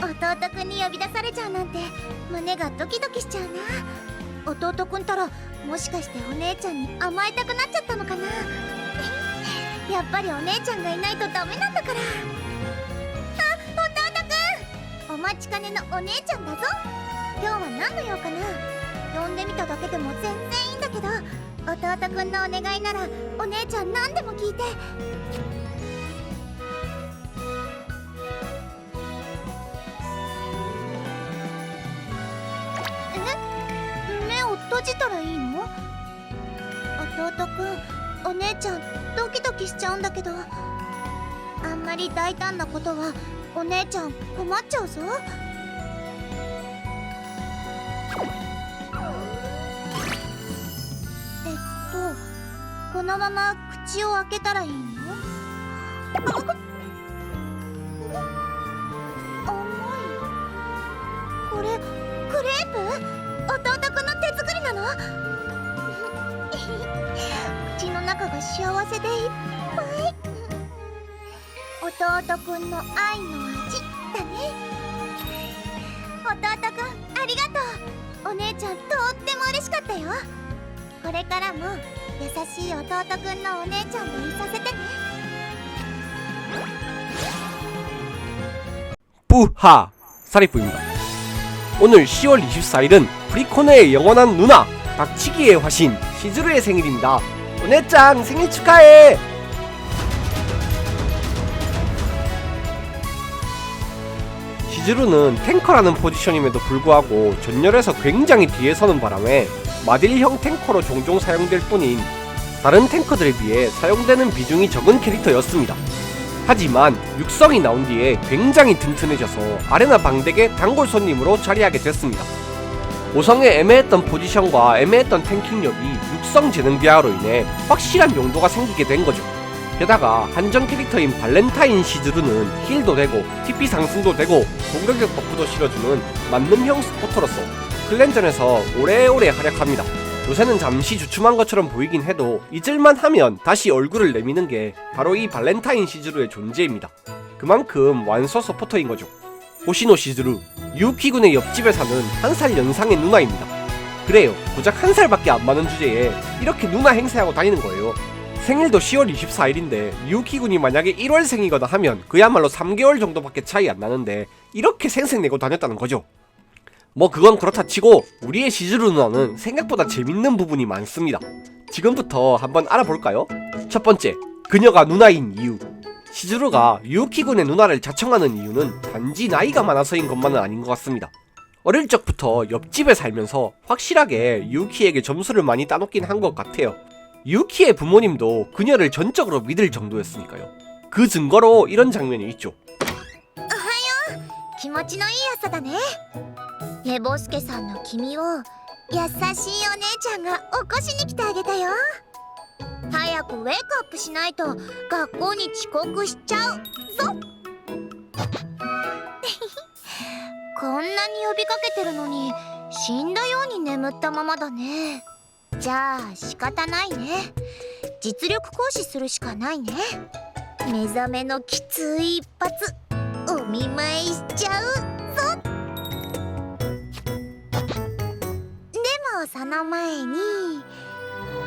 弟くんに呼び出されちゃうなんて胸がドキドキしちゃうな。弟くんたらもしかしてお姉ちゃんに甘えたくなっちゃったのかな。やっぱりお姉ちゃんがいないとダメなんだから。あ弟くん！お待ちかねのお姉ちゃんだぞ。今日は何の用かな。呼んでみただけでも全然いいんだけど。弟くんのお願いならお姉ちゃん何でも聞いて。閉じたらいいの？弟くんお姉ちゃんドキドキしちゃうんだけど。あんまり大胆なことはお姉ちゃん困っちゃうぞ。えっとこのまま口を開けたらいいの？重い。これクレープ？弟くん口の中が幸せでいっぱい弟くんの愛の味だね弟くんありがとうお姉ちゃんとっても嬉しかったよこれからも優しい弟くんのお姉ちゃんでいさせてね 뿌하! 사리프입니다. 오늘 10월 24일은 프리코너의 영원한 누나 박치기의 화신 시즈루의 생일입니다. 오네짱 생일 축하해! 시즈루는 탱커라는 포지션임에도 불구하고 전열에서 굉장히 뒤에 서는 바람에 마딜형 탱커로 종종 사용될 뿐인 다른 탱커들에 비해 사용되는 비중이 적은 캐릭터였습니다. 하지만 육성이 나온 뒤에 굉장히 튼튼해져서 아레나 방덱의 단골 손님으로 자리하게 됐습니다. 5성의 애매했던 포지션과 애매했던 탱킹력이 육성 재능 비하로 인해 확실한 용도가 생기게 된 거죠. 게다가 한정 캐릭터인 발렌타인 시즈루는 힐도 되고 TP 상승도 되고 공격력 버프도 실어주는 만능형 스포터로서 클랜전에서 오래오래 활약합니다. 요새는 잠시 주춤한 것처럼 보이긴 해도 잊을만 하면 다시 얼굴을 내미는 게 바로 이 발렌타인 시즈루의 존재입니다. 그만큼 완소 서포터인 거죠. 호시노 시즈루, 유키군의 옆집에 사는 한 살 연상의 누나입니다. 그래요, 고작 한 살밖에 안 많은 주제에 이렇게 누나 행세하고 다니는 거예요. 생일도 10월 24일인데 유키군이 만약에 1월생이거나 하면 그야말로 3개월 정도밖에 차이 안 나는데 이렇게 생색 내고 다녔다는 거죠. 뭐 그건 그렇다 치고 우리의 시즈루 누나는 생각보다 재밌는 부분이 많습니다. 지금부터 한번 알아볼까요? 첫 번째, 그녀가 누나인 이유. 시즈루가 유키군의 누나를 자청하는 이유는 단지 나이가 많아서인 것만은 아닌 것 같습니다. 어릴 적부터 옆집에 살면서 확실하게 유키에게 점수를 많이 따놓긴 한 것 같아요. 유키의 부모님도 그녀를 전적으로 믿을 정도였으니까요. 그 증거로 이런 장면이 있죠. 気持ちのいい朝だね寝坊助さんの君を優しいお姉ちゃんが起こしに来てあげたよ 早くウェイクアップしないと学校に遅刻しちゃうぞ。こんなに呼びかけてるのに死んだように眠ったままだね。じゃあ仕方ないね。実力行使するしかないね。目覚めのきつい一発お見舞いしちゃうぞ。でもその前に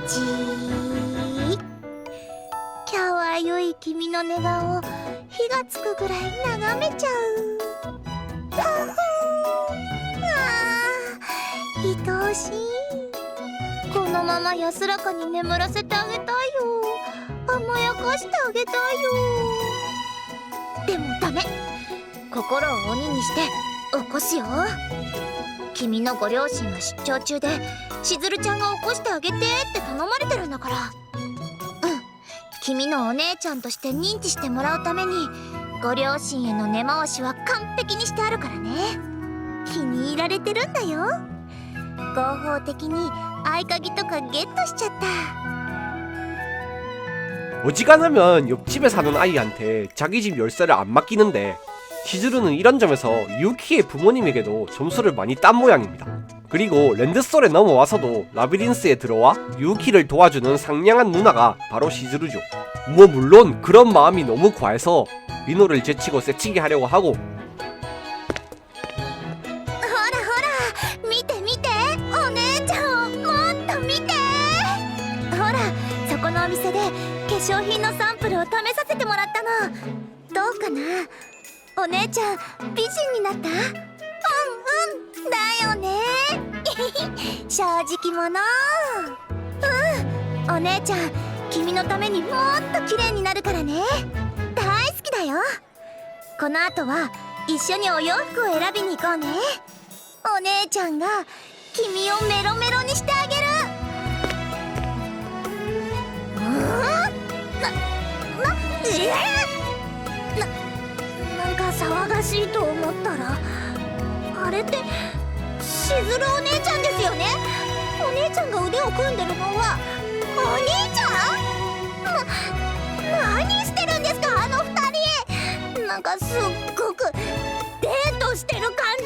じーかわゆい君の寝顔を火がつくぐらい眺めちゃう。ふふあ愛おしい。このまま安らかに眠らせてあげたいよ。甘やかしてあげたいよ。でもダメ。心を鬼にして起こすよ。君のご両親は出張中でしずるちゃんが起こしてあげてって頼まれてるんだからうん君のお姉ちゃんとして認知してもらうためにご両親への根回しは完璧にしてあるからね気に入られてるんだよ合法的に合鍵とかゲットしちゃった 어지간하면 옆집에 사는 아이한테 자기 집 열쇠를 안 맡기는데 시즈루는 이런 점에서 유키의 부모님에게도 점수를 많이 딴 모양입니다. 그리고 랜드솔에 넘어와서도 라비린스에 들어와 유키를 도와주는 상냥한 누나가 바로 시즈루죠. 뭐 물론 그런 마음이 너무 과해서 민호를 제치고 세치게 하려고 하고. お店で化粧品のサンプルを試させてもらったのどうかなお姉ちゃん美人になった？うんうん。だよね。正直者。うん。お姉ちゃん君のためにもっと綺麗になるからね。大好きだよ。この後は一緒にお洋服を選びに行こうね。お姉ちゃんが君をメロメロにしてあげる。うん？な、な、えな、なんか騒がしいと思ったらあれってしずるお姉ちゃんですよね？お姉ちゃんが腕を組んでるのはお兄ちゃん、何してるんですかあの二人なんかすっごくデートしてる感じ。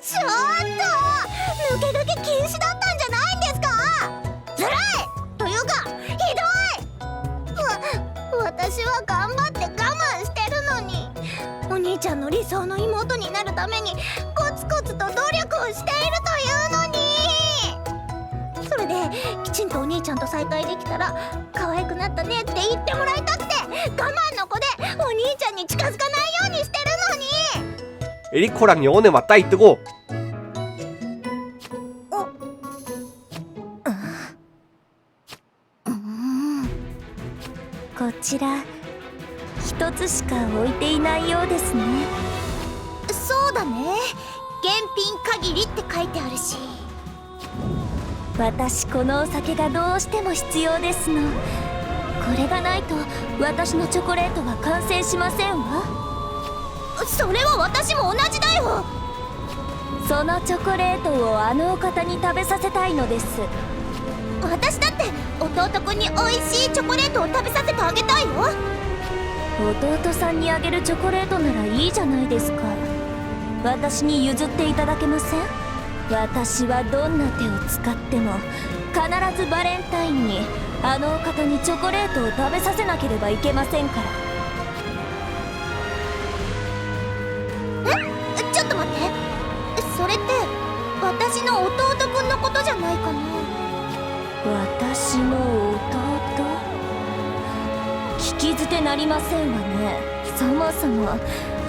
ちょっと抜け駆け禁止だったんじゃないんですか？ずるい！というかひどい！わ 私は頑張想の妹になるためにコツコツと努力をしているというのにそれできちんとお兄ちゃんと再会できたら可愛くなったねって言ってもらいたくて我慢の子でお兄ちゃんに近づかないようにしてるのに 에리코랑 영혼의 맞다이 뜨고 こちら一つしか置いていないようですねそう だね。現品限りって書いてあるし。私このお酒がどうしても必要ですの。これがないと私のチョコレートは完成しませんわ。それは私も同じだよ。そのチョコレートをあのお方に食べさせたいのです。私だって弟くんに美味しいチョコレートを食べさせてあげたいよ。弟さんにあげるチョコレートならいいじゃないですか私に譲っていただけません？私はどんな手を使っても必ずバレンタインにあのお方にチョコレートを食べさせなければいけませんから。え？ちょっと待って。それって私の弟くんのことじゃないかな？私の弟？聞き捨てなりませんわね。そもそも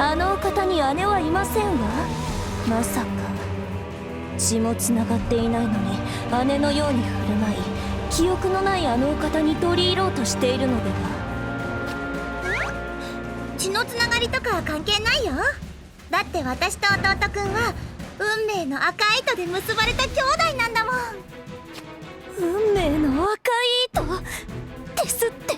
あのお方に姉はいませんわ。まさか。血もつながっていないのに姉のように振る舞い記憶のないあのお方に取り入ろうとしているのでは。血のつながりとかは関係ないよ。だって私と弟くんは運命の赤い糸で結ばれた兄弟なんだもん。運命の赤い糸？ですって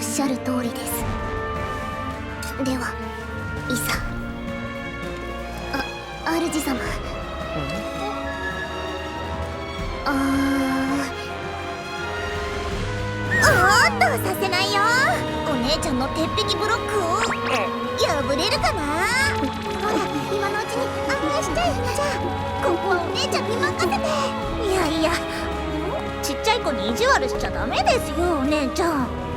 おっしゃる通りです。ではいざあ主様。あー。おーっとさせないよ。お姉ちゃんの鉄壁ブロックを。破れるかな？ほら今のうちに案内しちゃえじゃあここはお姉ちゃんに任せて。いやいやちっちゃい子に意地悪しちゃダメですよお姉ちゃん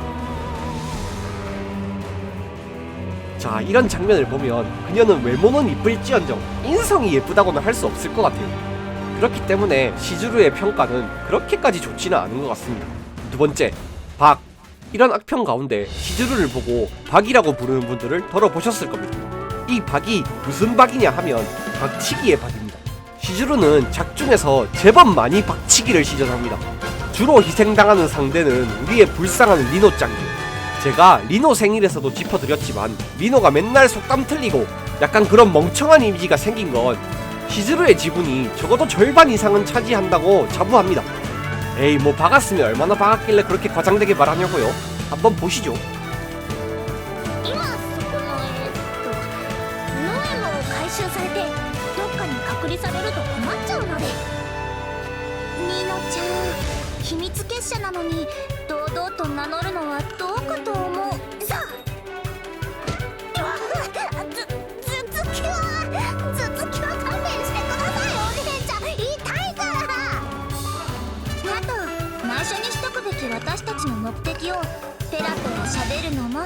자 이런 장면을 보면 그녀는 외모는 이쁠지언정 인성이 예쁘다고는 할 수 없을 것 같아요. 그렇기 때문에 시즈루의 평가는 그렇게까지 좋지는 않은 것 같습니다. 두 번째, 박. 이런 악평 가운데 시즈루를 보고 박이라고 부르는 분들을 덜어 보셨을 겁니다. 이 박이 무슨 박이냐 하면 박치기의 박입니다. 시즈루는 작중에서 제법 많이 박치기를 시전합니다. 주로 희생당하는 상대는 우리의 불쌍한 리노 짱이죠. 제가 리노 생일에서도 짚어드렸지만 리노가 맨날 속담 틀리고 약간 그런 멍청한 이미지가 생긴 건 시즈루의 지분이 적어도 절반 이상은 차지한다고 자부합니다. 에이 뭐 박았으면 얼마나 박았길래 그렇게 과장되게 말하냐고요? 한번 보시죠. とうのでみのちゃん秘密結社なのに堂と名乗るのはどうかと思うさうわず頭突きは頭突きは勘弁してくださいお姉ちゃん痛いからあと内緒にしとくべき私たちの目的をペラペラ喋るのも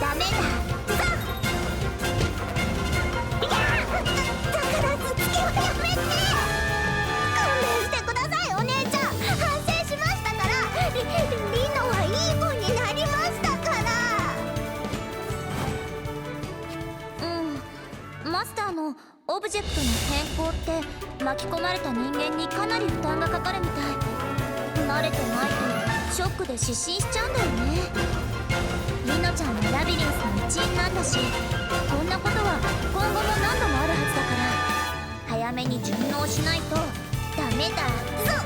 ダメだって巻き込まれた人間にかなり負担がかかるみたい。慣れてないとショックで失神しちゃうんだよね。リノちゃんもラビリンスの一員なんだしこんなことは今後も何度もあるはずだから。早めに順応しないと。ダメだ。ぞ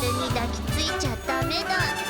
ルに抱きついちゃダメだ。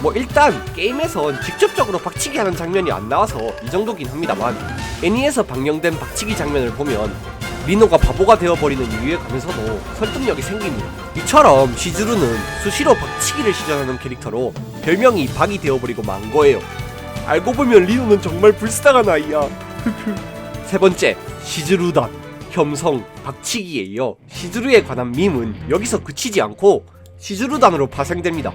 뭐 일단 게임에선 직접적으로 박치기 하는 장면이 안 나와서 이 정도긴 합니다만 애니에서 방영된 박치기 장면을 보면 리노가 바보가 되어버리는 이유에 관해서도 설득력이 생깁니다. 이처럼 시즈루는 수시로 박치기를 시전하는 캐릭터로 별명이 박이 되어버리고 만 거예요. 알고 보면 리노는 정말 불쌍한 아이야. 세 번째, 시즈루단, 겸성, 박치기에 이어 시즈루에 관한 밈은 여기서 그치지 않고 시즈루단으로 파생됩니다.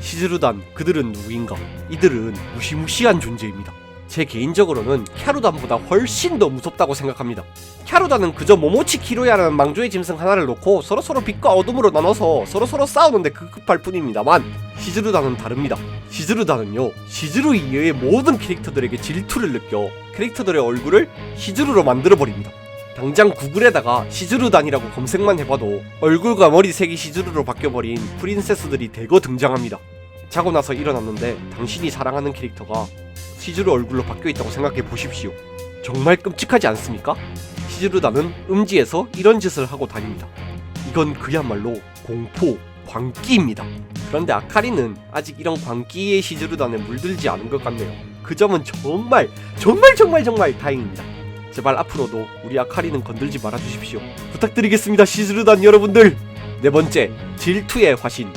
시즈루단 그들은 누구인가? 이들은 무시무시한 존재입니다. 제 개인적으로는 캬루단보다 훨씬 더 무섭다고 생각합니다. 캬루단은 그저 모모치 키로야라는 망조의 짐승 하나를 놓고 서로서로 빛과 어둠으로 나눠서 서로서로 싸우는데 급급할 뿐입니다만 시즈루단은 다릅니다. 시즈루단은요 시즈루 이외의 모든 캐릭터들에게 질투를 느껴 캐릭터들의 얼굴을 시즈루로 만들어버립니다. 당장 구글에다가 시즈루단이라고 검색만 해봐도 얼굴과 머리 색이 시즈루로 바뀌어버린 프린세스들이 대거 등장합니다. 자고 나서 일어났는데 당신이 사랑하는 캐릭터가 시즈루 얼굴로 바뀌어있다고 생각해 보십시오. 정말 끔찍하지 않습니까? 시즈루단은 음지에서 이런 짓을 하고 다닙니다. 이건 그야말로 공포, 광기입니다. 그런데 아카리는 아직 이런 광기의 시즈루단에 물들지 않은 것 같네요. 그 점은 정말 정말 정말 정말 다행입니다. 제발 앞으로도 우리 아카리는 건들지 말아 주십시오. 부탁드리겠습니다, 시즈루단 여러분들. 네 번째, 질투의 화신.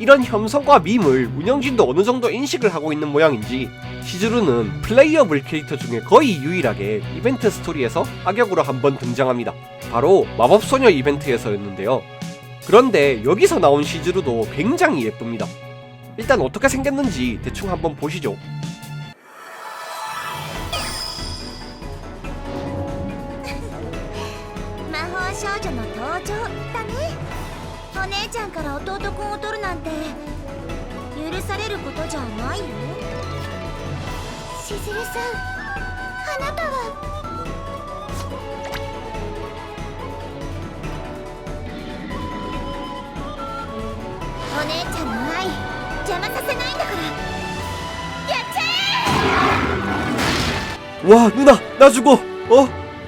이런 혐성과 밈을 운영진도 어느 정도 인식을 하고 있는 모양인지 시즈루는 플레이어블 캐릭터 중에 거의 유일하게 이벤트 스토리에서 악역으로 한번 등장합니다. 바로 마법소녀 이벤트에서였는데요. 그런데 여기서 나온 시즈루도 굉장히 예쁩니다. 일단 어떻게 생겼는지 대충 한번 보시죠. 姉ちゃんから弟くんを取るなんて許されることじゃないよしずるさんあなたはお姉ちゃんの愛邪魔させないんだからやっちゃえ 와 누나 나 죽어 어?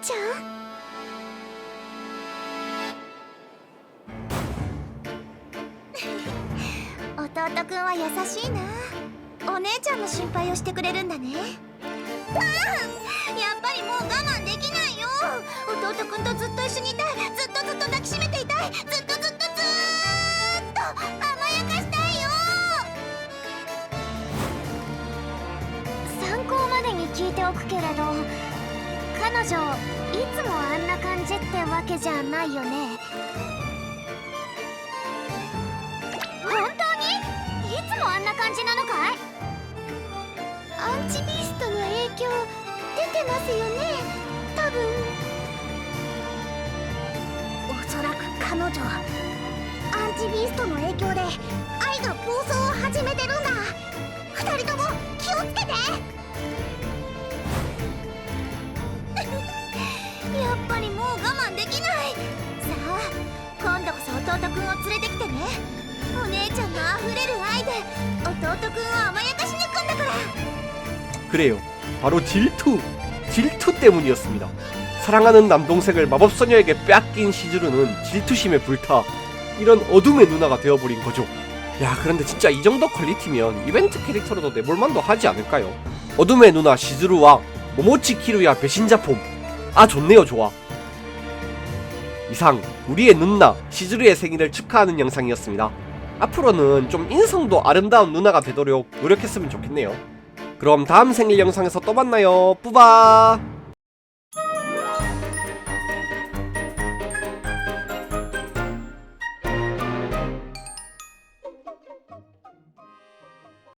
ちゃん。弟くんは優しいな。お姉ちゃんの心配をしてくれるんだね。パ ンやっぱりもう我慢できないよ。弟くんとずっと一緒にいたい。ずっとずっと抱きしめていたい。ずっと彼女いつもあんな感じってわけじゃないよね。本当に？いつもあんな感じなのかい？アンチビーストの影響出てますよね。多分。おそらく彼女アンチビーストの影響で愛が暴走を始めてるんだ。二人とも気をつけて。やっぱりもう我慢できないさあ今度こそ弟くんを連れてきてねお姉ちゃんの溢れる愛で弟くんを甘やかしに行くんだから 그래요. 바로 질투. 질투 때문이었습니다. 사랑하는 남동생을 마법소녀에게 빼앗긴 시즈루는 질투심에 불타 이런 어둠의 누나가 되어버린 거죠. 야, 그런데 진짜 이 정도 퀄리티면 이벤트 캐릭터로도 내볼만도 하지 않을까요? 어둠의 누나 시즈루와 모모치 키루야 배신자 폼. 아, 좋네요, 좋아. 이상 우리의 누나 시즈루의 생일을 축하하는 영상이었습니다. 앞으로는 좀 인성도 아름다운 누나가 되도록 노력했으면 좋겠네요. 그럼 다음 생일 영상에서 또 만나요. 뿌바!